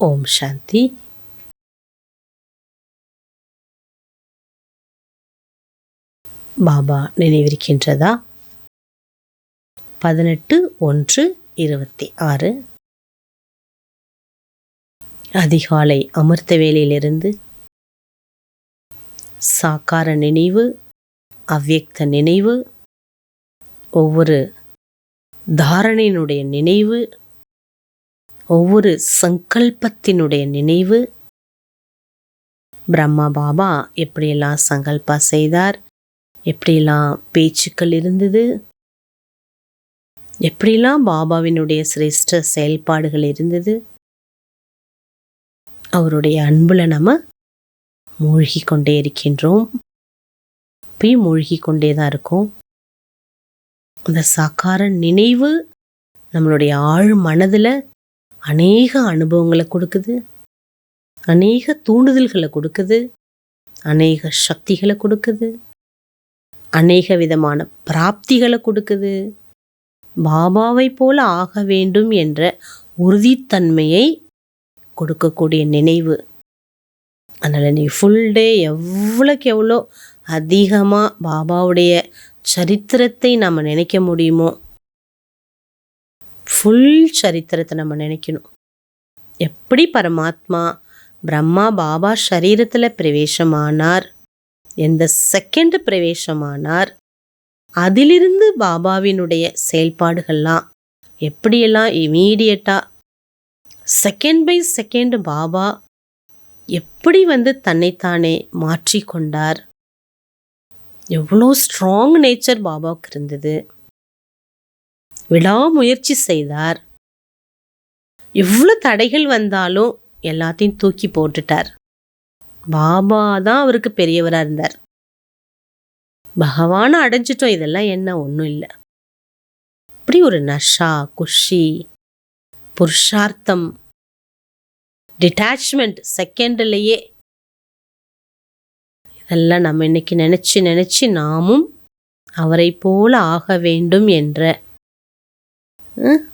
ஓம் சாந்தி. பாபா நினைவிருக்கின்றதா? பதினெட்டு ஒன்று இருபத்தி ஆறு. அதிகாலை அமிர்த வேலையிலிருந்து சாக்கார நினைவு அவ்வியக்த நினைவு ஒவ்வொரு தாரணையினுடைய நினைவு ஒவ்வொரு சங்கல்பத்தினுடைய நினைவு. பிரம்மா பாபா எப்படியெல்லாம் சங்கல்பா செய்தார்? எப்படியெல்லாம் பேச்சுக்கள் இருந்தது? எப்படிலாம் பாபாவினுடைய சிரேஷ்ட செயல்பாடுகள் இருந்தது? அவருடைய அன்புல நம்ம மூழ்கி கொண்டே இருக்கின்றோம். பி மூழ்கி கொண்டே தான் இருக்கோம். அந்த சாக்கார நினைவு நம்மளுடைய ஆழ் மனதில் அநேக அனுபவங்களை கொடுக்குது. அநேக தூண்டுதல்களை கொடுக்குது. அநேக சக்திகளை கொடுக்குது. அநேக விதமான பிராப்திகளை கொடுக்குது. பாபாவை போல ஆக வேண்டும் என்ற உறுதித்தன்மையை கொடுக்கக்கூடிய நினைவு. அதனால் நீ ஃபுல் டே எவ்வளோக்கு எவ்வளோ அதிகமாக பாபாவுடைய சரித்திரத்தை நம்ம நினைக்க முடியுமோ ஃபுல் சரித்திரத்தை நம்ம நினைக்கணும். எப்படி பரமாத்மா பிரம்மா பாபா சரீரத்தில் பிரவேசமானார் எந்த செகண்ட் பிரவேசமானார் அதிலிருந்து பாபாவினுடைய செயல்பாடுகள்லாம் எப்படியெல்லாம் இமீடியட்டாக செகண்ட் பை செகண்ட் பாபா எப்படி வந்து தன்னைத்தானே மாற்றிக்கொண்டார் எவ்வளோ ஸ்ட்ராங் நேச்சர் பாபாவுக்கு இருந்தது. விடாமுயற்சி செய்தார். எவ்வளோ தடைகள் வந்தாலும் எல்லாத்தையும் தூக்கி போட்டுட்டார். பாபா தான் அவருக்கு பெரியவராக இருந்தார். பகவானை அடைஞ்சிட்டோம் இதெல்லாம் என்ன ஒன்றும் இல்லை. இப்படி ஒரு நஷா குஷி புருஷார்த்தம் டிட்டாச்மெண்ட் செகண்ட்லேயே இதெல்லாம் நம்ம இன்னைக்கு நினச்சி நினச்சி நாமும் அவரை போல ஆக வேண்டும் என்ற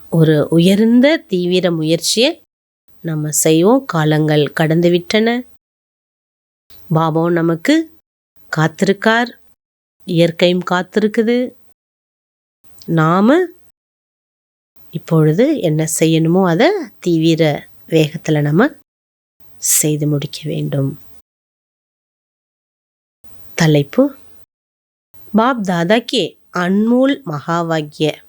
ஒரு உயர்ந்த தீவிர முயற்சியை நம்ம செய்வோம். காலங்கள் கடந்து விட்டன. பாபாவும் நமக்கு காத்திருக்கார். இயற்கையும் காத்திருக்குது. நாம் இப்பொழுது என்ன செய்யணுமோ அதை தீவிர வேகத்தில் நம்ம செய்து முடிக்க வேண்டும். தலைப்பு. பாப் தாதா கே அன்மூல் மகாவாக்கிய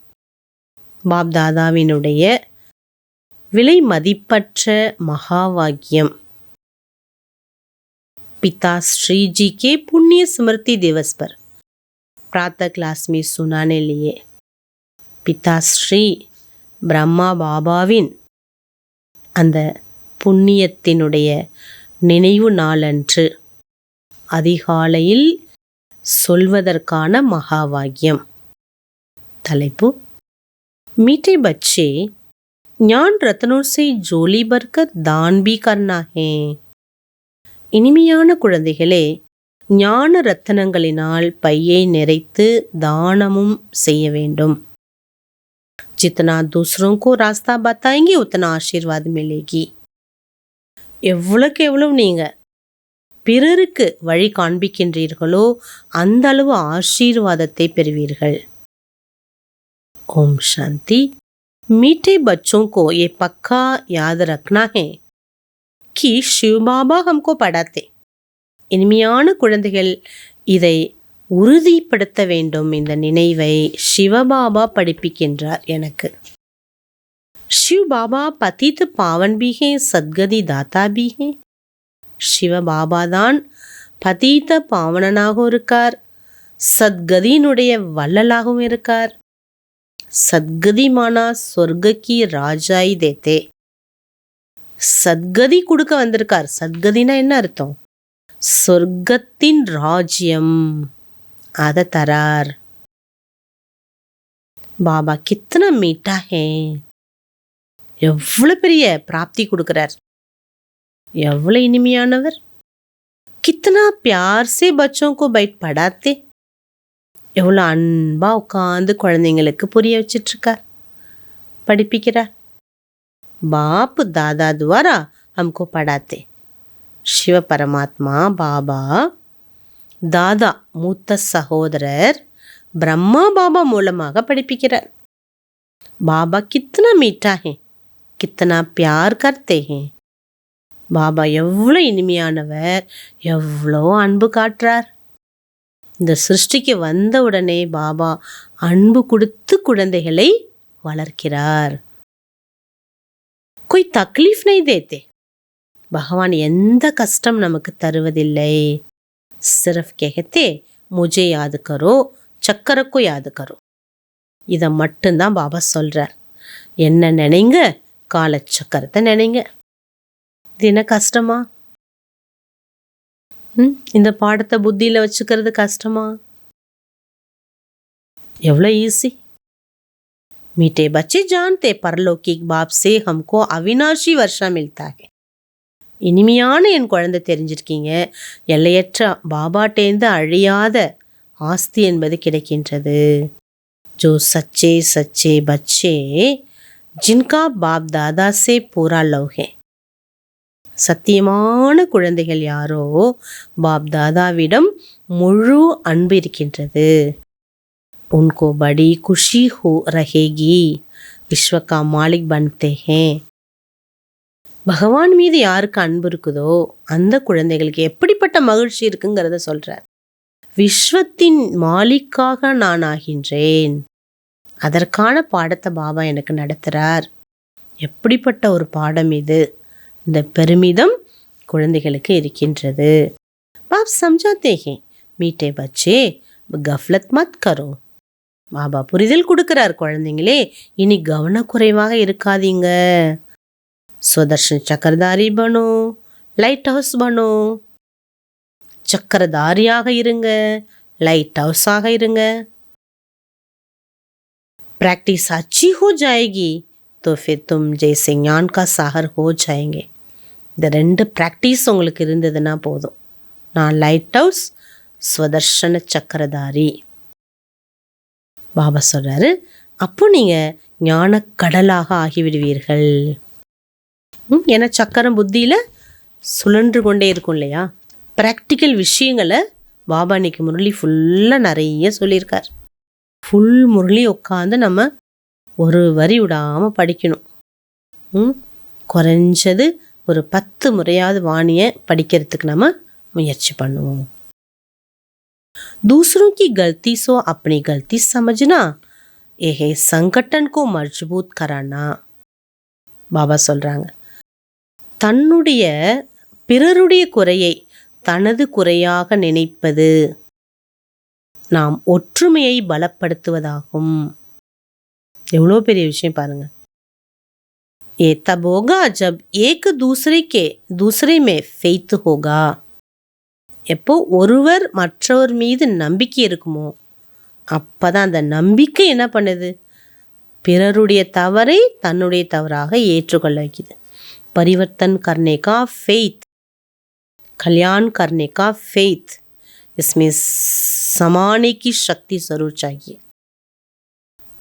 பாப் தாதாவினுடைய விலை மதிப்பற்ற மகாவாக்கியம் पिता श्री जी के पुण्य स्मृति दिवस पर प्रातः क्लास में सुनाने लिए பிதா ஸ்ரீ பிரம்மா பாபாவின் அந்த புண்ணியத்தினுடைய நினைவு நாளன்று அதிகாலையில் சொல்வதற்கான மகாவாக்கியம் தலைப்பு मीठे बच्चे ज्ञान रत्नों से जोली भरकर दान भी करना है இனிமையான குழந்தைகளே ஞான ரத்தனங்களினால் பையை நிறைத்து தானமும் செய்ய வேண்டும் जितना दूसरों को रास्ता बताएंगे उतना आशीर्वाद मिलेगी எவ்வளோக்கு எவ்வளவு நீங்க பிறருக்கு வழி காண்பிக்கின்றீர்களோ அந்த அளவு ஆசீர்வாதத்தை பெறுவீர்கள் ओम शांति। मीठे बच्चों को ये पक्का याद रखना है कि शिव बाबा हमको पढ़ाते। இனிமையான குழந்தைகள் இதை உறுதிப்படுத்த வேண்டும் இந்த நினைவை சிவபாபா படிப்பிக்கின்றார் எனக்கு ஷிவ் பாபா पतित பாவன் भी சத்கதி தாத்தா दाता भी हैं। பாபா தான் பதீத பாவனனாகவும் இருக்கார் சத்கதியினுடைய வள்ளலாகவும் இருக்கார் சத்கதிமானா சொர்க்கி ராஜாய் தேத்தே. சத்கதி கொடுக்க வந்திருக்கார். சத்கதினா என்ன அர்த்தம்? சொர்க்கத்தின் ராஜ்யம். அதை தரார். பாபா கித்தனை மீட்டா ஹே எவ்வளோ பெரிய பிராப்தி கொடுக்குறார். எவ்வளோ இனிமையானவர். கித்தனா பியார் சே பச்சோம் பைட் படாத்தே. எவ்வளோ அன்பா உட்காந்து குழந்தைங்களுக்கு புரிய வச்சிட்டு இருக்கார் படிப்பிக்கிறார் बाप दादा द्वारा हमको पढ़ाते शिव परमात्मा बाबा தாதா மூத்த சகோதரர் பிரம்மா பாபா மூலமாக படிப்பிக்கிறார் பாபா கித்தனா மீட்டா ஹே கித்தனா பியார் கர்த்தே ஹே பாபா எவ்வளோ இனிமையானவர் எவ்வளோ அன்பு காட்டுறார் இந்த சிருஷ்டிக்கு வந்த உடனே பாபா அன்பு கொடுத்து குழந்தைகளை வளர்க்கிறார். கொய் தக்லீஃப் நை தேத்தே. பகவான் எந்த கஷ்டம் நமக்கு தருவதில்லை. சிரஃப் கேகத்தே முஜே யாது கரோ சக்கரக்கோ யாது கரோ. இதை மட்டும்தான் பாபா சொல்கிறார் என்ன நினைங்க? காலச்சக்கரத்தை நினைங்க. இது என்ன கஷ்டமா? இந்த பாடத்தை புத்தியில் வச்சுக்கிறது கஷ்டமா எவ்வளோ ஈஸி मीठे बच्चे जानते परलौकिक बाप से हमको अविनाशी वर्षा मिलता है இனிமையான என் குழந்தை தெரிஞ்சிருக்கீங்க எல்லையற்ற பாபாட்டேந்து அழியாத ஆஸ்தி என்பது கிடைக்கின்றது ஜோ சச்சே சச்சே பச்சே ஜின்கா பாப் தாதா சே பூரா லவ்ஹே சத்தியமான குழந்தைகள் யாரோ பாப் தாதாவிடம் முழு அன்பு இருக்கின்றது உன்கோ படி குஷி ஹோ ரஹேகி. விஸ்வகா மாலிக் பன்தேஹே பகவான் மீது யாருக்கு அன்பு இருக்குதோ அந்த குழந்தைகளுக்கு எப்படிப்பட்ட மகிழ்ச்சி இருக்குங்கிறத சொல்கிறார் விஸ்வத்தின் மாலிக்காக நான் ஆகின்றேன். அதற்கான பாடத்தை பாபா எனக்கு நடத்துகிறார் எப்படிப்பட்ட ஒரு பாடம் இது? இந்த பெருமிதம் குழந்தைகளுக்கு இருக்கின்றது பாப் சம்ஜாத்தே ஹே மீட்டே பச்சே கஃப்லத் மத் கரோ பாபா புரிதல் கொடுக்கிறார் குழந்தைங்களே இனி கவனக்குறைவாக இருக்காதீங்க சுதர்ஷன் சக்கரதாரி பனோ லைட் ஹவுஸ் பனோ சக்கரதாரியாக இருங்க லைட் ஹவுஸாக இருங்க प्रैक्टिस अच्छी हो जाएगी तो फिर तुम जैसे ज्ञान का सागर हो जाएंगे இந்த ரெண்டு ப்ராக்டிஸ் உங்களுக்கு இருந்ததுன்னா போதும். நான் லைட் ஹவுஸ் ஸ்வதர்ஷன சக்கரதாரி. பாபா சொல்கிறாரு அப்போ நீங்கள் ஞான கடலாக ஆகிவிடுவீர்கள். ம், ஏன்னா சக்கரம் புத்தியில் சுழன்று கொண்டே இருக்கும் இல்லையா? ப்ராக்டிக்கல் விஷயங்களை பாபா இன்னைக்கு முரளி ஃபுல்லாக நிறைய சொல்லியிருக்கார். ஃபுல் முரளி உட்காந்து நம்ம ஒரு வரி விடாமல் படிக்கணும். ம் குறைஞ்சது ஒரு பத்து முறையாவது வாணியை படிக்கிறதுக்கு நம்ம முயற்சி பண்ணுவோம் दूसरों की गलती सो अपनी गलती समझना यह संगठन को मजबूत कराना பாபா சொல்றாங்க தன்னுடைய பிறருடைய குறையை தனது குறையாக நினைப்பது நாம் ஒற்றுமையை பலப்படுத்துவதாகும் எவ்வளோ பெரிய விஷயம் பாருங்க ये तब होगा जब एक दूसरे के दूसरे में फेथ होगा எப்போ ஒருவர் மற்றவர் மீது நம்பிக்கை இருக்குமோ அப்பதான் அந்த நம்பிக்கை என்ன பண்ணுது பிறருடைய தவறை தன்னுடைய தவறாக ஏற்றுக்கொள்ள வைக்குது परिवर्तन करने का फेथ कल्याण करने का फेथ इसमें समाने की शक्ति जरूर चाहिए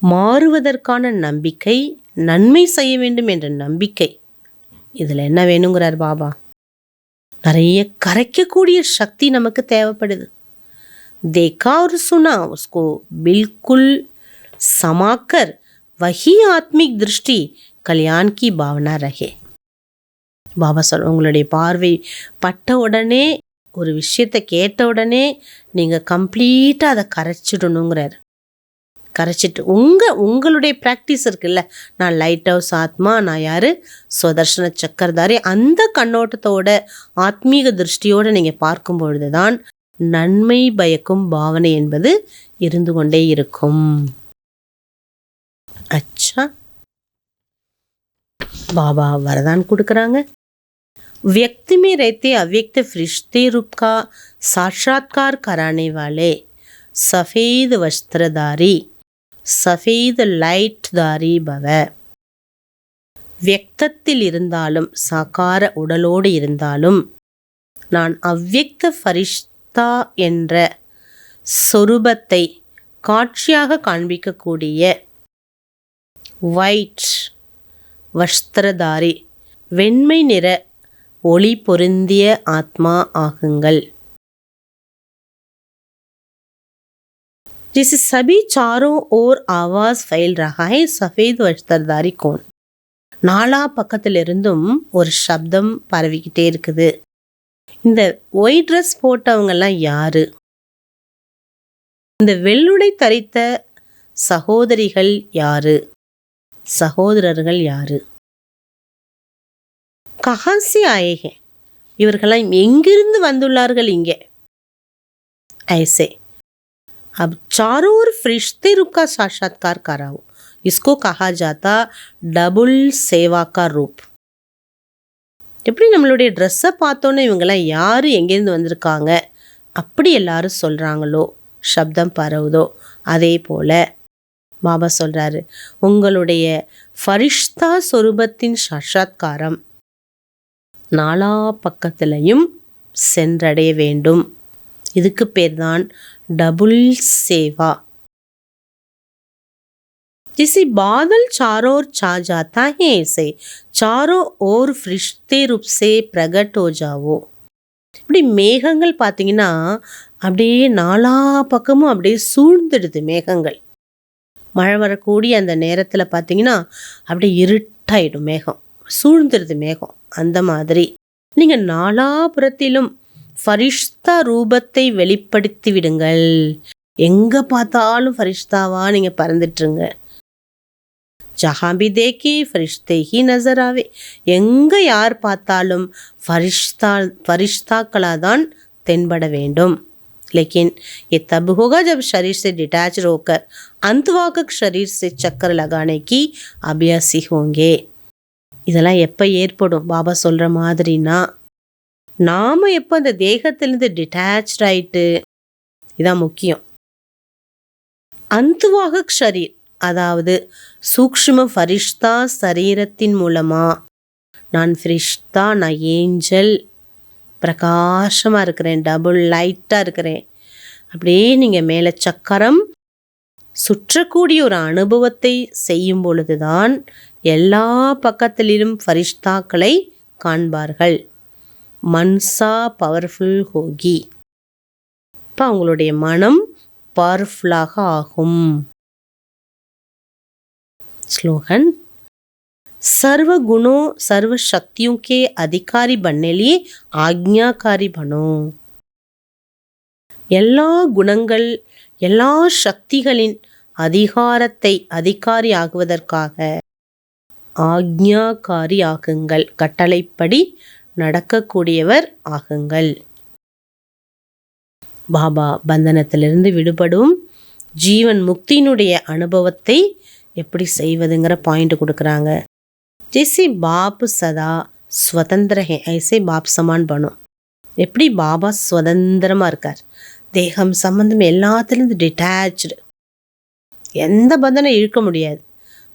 மாறுவதற்கான நம்பிக்கை நன்மை செய்ய வேண்டும் என்ற நம்பிக்கை இதில் என்ன வேணுங்கிறார் பாபா நிறைய கரைக்கக்கூடிய சக்தி நமக்கு தேவைப்படுது देखा और सुना उसको बिल्कुल समाकर वही आत्मिक दृष्टि कल्याण की भावना रहे பாபா சொல் உங்களுடைய பார்வை பட்ட உடனே ஒரு விஷயத்தை கேட்ட உடனே நீங்கள் கம்ப்ளீட்டாக அதை கரைச்சிடணுங்கிறார் கரைச்சிட்டு உங்கள் உங்களுடைய ப்ராக்டிஸ் இருக்குல்ல நான் லைட் ஹவுஸ் ஆத்மா நான் யார் சுதர்ஷன சக்கரதாரி அந்த கண்ணோட்டத்தோட ஆத்மீக திருஷ்டியோடு நீங்கள் பார்க்கும் பொழுது தான் நன்மை பயக்கும் பாவனை என்பது இருந்து கொண்டே இருக்கும் அச்சா பாபா வரதான் கொடுக்குறாங்க व्यक्ति में रहते अव्यक्त फरिश्ते रूप का साक्षात्कार कराने वाले सफ़ेद वस्त्रधारी சஃபேத லைட் பவ. வியக்தத்தில் இருந்தாலும் சாக்கார உடலோடு இருந்தாலும் நான் அவ்யக்த ஃபரிஷ்தா என்ற சொரூபத்தை காட்சியாக காண்பிக்கக்கூடிய ஒயிட் வஸ்திரதாரி வெண்மை நிற ஒளி பொருந்திய ஆத்மா ஆகுங்கள். जिसे सभी चारों ओर आवाज फैल रहा है सफेद वस्त्रधारी कौन நாலா பக்கத்திலிருந்தும் ஒரு சப்தம் பரவிக்கிட்டே இருக்குது இந்த ஒயிட் ட்ரெஸ் போட்டவங்கெல்லாம் யாரு இந்த வெள்ளுடை தரித்த சகோதரிகள் யாரு சகோதரர்கள் யாரு கஹாசி ஆயேகே இவர்களெல்லாம் எங்கிருந்து வந்துள்ளார்கள் இங்கே ஐசே अब चारों ओर फरिश्ते रूप का साक्षात्कार करा हो इसको कहा जाता डबुल सेवा का रूप। எப்படி நம்மளுடைய ட்ரெஸ்ஸை பார்த்தோன்னே இவங்கெல்லாம் யார் எங்கேருந்து வந்திருக்காங்க? அப்படி எல்லாரும் சொல்கிறாங்களோ சப்தம் பரவுதோ? அதே போல் பாபா சொல்கிறாரு உங்களுடைய ஃபரிஷ்தா சொரூபத்தின் சாட்சாத்காரம் நாலா பக்கத்திலையும் சென்றடைய வேண்டும். இதுக்கு பேர் தான் डबुल सेवा जिसे बादल चारों ओर छा जाता है ऐसे चारों ओर फरिश्ते रूप से प्रकट हो जाओ இப்படி மேகங்கள் பார்த்தீங்கன்னா அப்படியே நாலா பக்கமும் அப்படியே சூழ்ந்துடுது மேகங்கள் மழை வரக்கூடிய அந்த நேரத்தில் பார்த்தீங்கன்னா அப்படியே இருட்டாயிடும் மேகம் சூழ்ந்துடுது மேகம் அந்த மாதிரி நீங்கள் நாலாபுரத்திலும் ஃபரிஷ்தா ரூபத்தை வெளிப்படுத்தி விடுங்கள் எங்கே பார்த்தாலும் ஃபரிஷ்தாவா நீங்கள் பறந்துட்டுருங்க ஜஹாபி தேக்கி ஃபரிஷ்தே ஹி நசர் ஆவே எங்கே யார் பார்த்தாலும் ஃபரிஷ்தா ஃபரிஷ்தாக்களாக தான் தென்பட வேண்டும் लेकिन ये तब होगा जब शरीर से डिटैच होकर अंतवाकक शरीर से चक्कर लगाने की अभ्यासी होंगे இதெல்லாம் எப்போ ஏற்படும் பாபா சொல்கிற மாதிரினா நாம் எப்போ அந்த தேகத்திலேருந்து டிட்டாச் ஆயிட்டு இதான் முக்கியம். அந்துவாக ஷரீர் அதாவது சூக்ஷ்ம ஃபரிஷ்தா சரீரத்தின் மூலமாக நான் ஃப்ரிஷ்தா நான் ஏஞ்சல் பிரகாசமாக இருக்கிறேன் டபுள் லைட்டாக இருக்கிறேன். அப்படியே நீங்கள் மேலே சக்கரம் சுற்றக்கூடிய ஒரு அனுபவத்தை செய்யும் பொழுதுதான் எல்லா பக்கத்திலும் ஃபரிஷ்தாக்களை காண்பார்கள். மன்சா பவர்ஃபுல் ஹோகி இப்போ அவங்களுடைய மனம் பவர்ஃபுல்லாக ஆகும் स्लोगन सर्व गुणों सर्व शक्तियों के अधिकारी बनने लिए आज्ञाकारी बनो எல்லா குணங்கள் எல்லா சக்திகளின் அதிகாரத்தை அதிகாரி ஆகுவதற்காக ஆக்ஞாகாரி ஆகுங்கள் கட்டளைப்படி நடக்கக்கூடியவர் ஆகுங்கள். பாபா பந்தனத்திலிருந்து விடுபடும் ஜீவன் முக்தியினுடைய அனுபவத்தை எப்படி செய்வதுங்கிற பாயிண்ட் கொடுக்குறாங்க. ஜெய்சி பாபு சதா ஸ்வதந்திர ஹே ஐசே பாப் சமான் பண்ணும் எப்படி பாபா சுதந்திரமாக இருக்கார்? தேகம் சம்பந்தம் எல்லாத்துலேருந்து டிட்டாச்சு எந்த பந்தனம் இழுக்க முடியாது.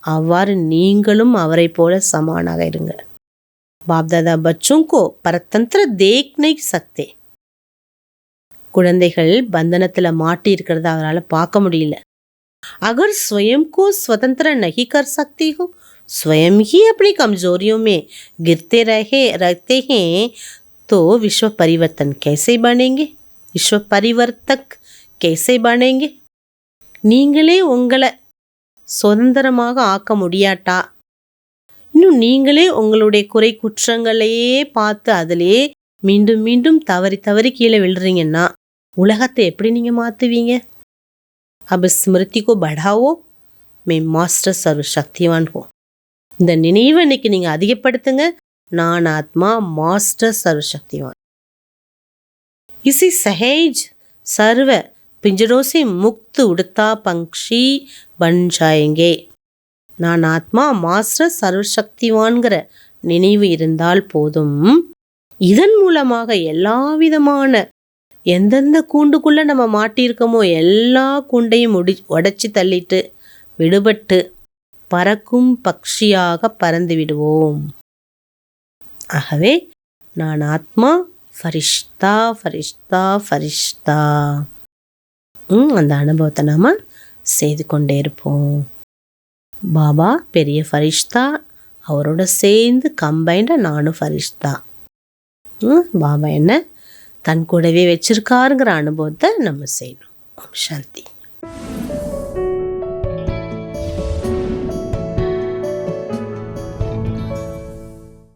அவ்வாறு நீங்களும் அவரை போல சமானாக இருங்க. பாப் தாதா பச்சும் கோ பரதந்திர தேக் நை சக்தே குழந்தைகள் பந்தனத்தில் மாட்டி இருக்கிறத அவரால் பார்க்க முடியல अगर स्वयं को स्वतंत्र नहीं कर सकती हो स्वयं ही अपनी कमजोरियों में गिरते रहे रहते हैं तो विश्व परिवर्तन कैसे बनेंगे विश्व परिवर्तक कैसे बनेंगे நீங்களே உங்களை சுதந்திரமாக ஆக்க முடியாட்டா இன்னும் நீங்களே உங்களுடைய குறை குற்றங்களையே பார்த்து அதிலே மீண்டும் மீண்டும் தவறி தவறி கீழே விழுறீங்கன்னா உலகத்தை எப்படி நீங்கள் மாற்றுவீங்க अब स्मृति को बढ़ाओ मैं மாஸ்டர் சர்வ சக்திவான் ஹோ இந்த நினைவை இன்னைக்கு நீங்கள் அதிகப்படுத்துங்க நான் ஆத்மா மாஸ்டர் சர்வ சக்திவான் इसी सहज सर्व पिंजरों से मुक्त उड़ता पंक्षी बन जाएंगे நான் ஆத்மா மாஸ்டர் சர்வசக்திவான்கிற நினைவு இருந்தால் போதும். இதன் மூலமாக எல்லா விதமான எந்தெந்த கூண்டுக்குள்ளே நம்ம மாட்டியிருக்கோமோ எல்லா கூண்டையும் முடி உடச்சி தள்ளிட்டு விடுபட்டு பறக்கும் பக்ஷியாக பறந்து விடுவோம். ஆகவே நான் ஆத்மா ஃபரிஷ்தா ஃபரிஷ்தா ஃபரிஷ்தா ம் அந்த அனுபவத்தை நாம் செய்து கொண்டே இருப்போம். பாபா பெரிய ஃபரிஷ்தா அவரோட சேர்ந்து கம்பைண்டாக நானும் ஃபரிஷ்தா. ம், பாபா என்ன தன் கூடவே வச்சிருக்காருங்கிற அனுபவத்தை நம்ம செய்யணும். ஓம் சாந்தி.